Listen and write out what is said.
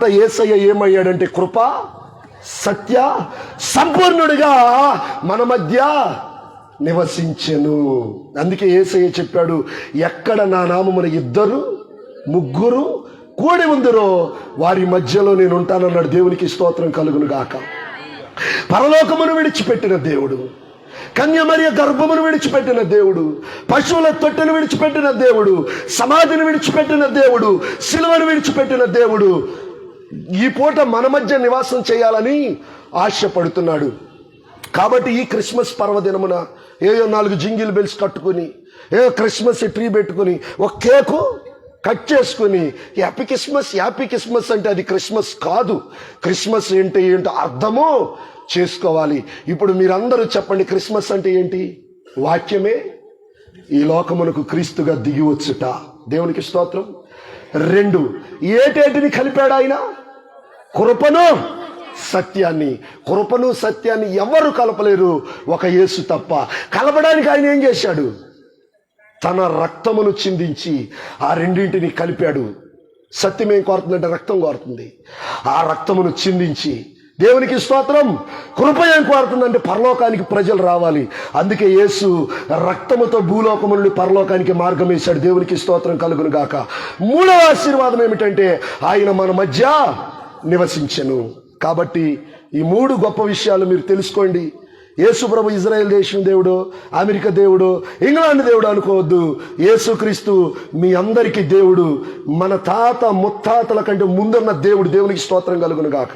పూట ఏసయ్య ఏమయ్యాడంటే కృప సత్య సంపూర్ణుడిగా మన మధ్య నివసించెను. అందుకే ఏసయ్య చెప్పాడు ఎక్కడ నా నామమున ఇద్దరు ముగ్గురు కూడి ఉందరో వారి మధ్యలో నేను ఉంటానన్నాడు. దేవునికి స్తోత్రం కలుగును గాక. పరలోకమును విడిచిపెట్టిన దేవుడు కన్యమరియ గర్భమును విడిచిపెట్టిన దేవుడు పశువుల తొట్టెను విడిచిపెట్టిన దేవుడు సమాధిని విడిచిపెట్టిన దేవుడు శిలువను విడిచిపెట్టిన దేవుడు ఈ పూట మన మధ్య నివాసం చేయాలని ఆశపడుతున్నాడు. కాబట్టి ఈ క్రిస్మస్ పర్వదినమున ఏయో నాలుగు జింగిల్ బెల్స్ కట్టుకుని ఏదో క్రిస్మస్ ట్రీ పెట్టుకుని ఒక కేకు కట్ చేసుకుని హ్యాపీ క్రిస్మస్ హ్యాపీ క్రిస్మస్ అంటే అది క్రిస్మస్ కాదు. క్రిస్మస్ ఏంటి ఏంటో అర్థమో చేసుకోవాలి. ఇప్పుడు మీరందరూ చెప్పండి క్రిస్మస్ అంటే ఏంటి? వాక్యమే? ఈ లోకమునకు క్రీస్తుగా దిగి వచ్చుట. దేవునికి స్తోత్రం. రెండు ఏటేటిని కలిపాడు ఆయన కృపను సత్యాన్ని. కృపను సత్యాన్ని ఎవరు కలపలేరు? ఒక యేసు తప్ప. కలపడానికి ఆయన ఏం చేశాడు? తన రక్తమును చిందించి ఆ రెండింటిని కలిపాడు. సత్యం ఏం కోరుతుందంటే రక్తం కోరుతుంది. ఆ రక్తమును చిందించి దేవునికి స్తోత్రం. కృప ఏం కోరుతుందంటే పరలోకానికి ప్రజలు రావాలి. అందుకే యేసు రక్తముతో భూలోకము నుండి పరలోకానికి మార్గం వేశాడు. దేవునికి స్తోత్రం కలుగును గాక. మూడవ ఆశీర్వాదం ఏమిటంటే ఆయన మన మధ్య నివసించను. కాబట్టి ఈ మూడు గొప్ప విషయాలు మీరు తెలుసుకోండి. యేసుప్రభు ఇజ్రాయెల్ దేశం దేవుడు అమెరికా దేవుడు ఇంగ్లాండ్ దేవుడు అనుకోవద్దు. యేసుక్రీస్తు మీ అందరికీ దేవుడు మన తాత ముత్తాతల కంటే ముందున్న దేవుడు. దేవునికి స్తోత్రం కలుగును గాక.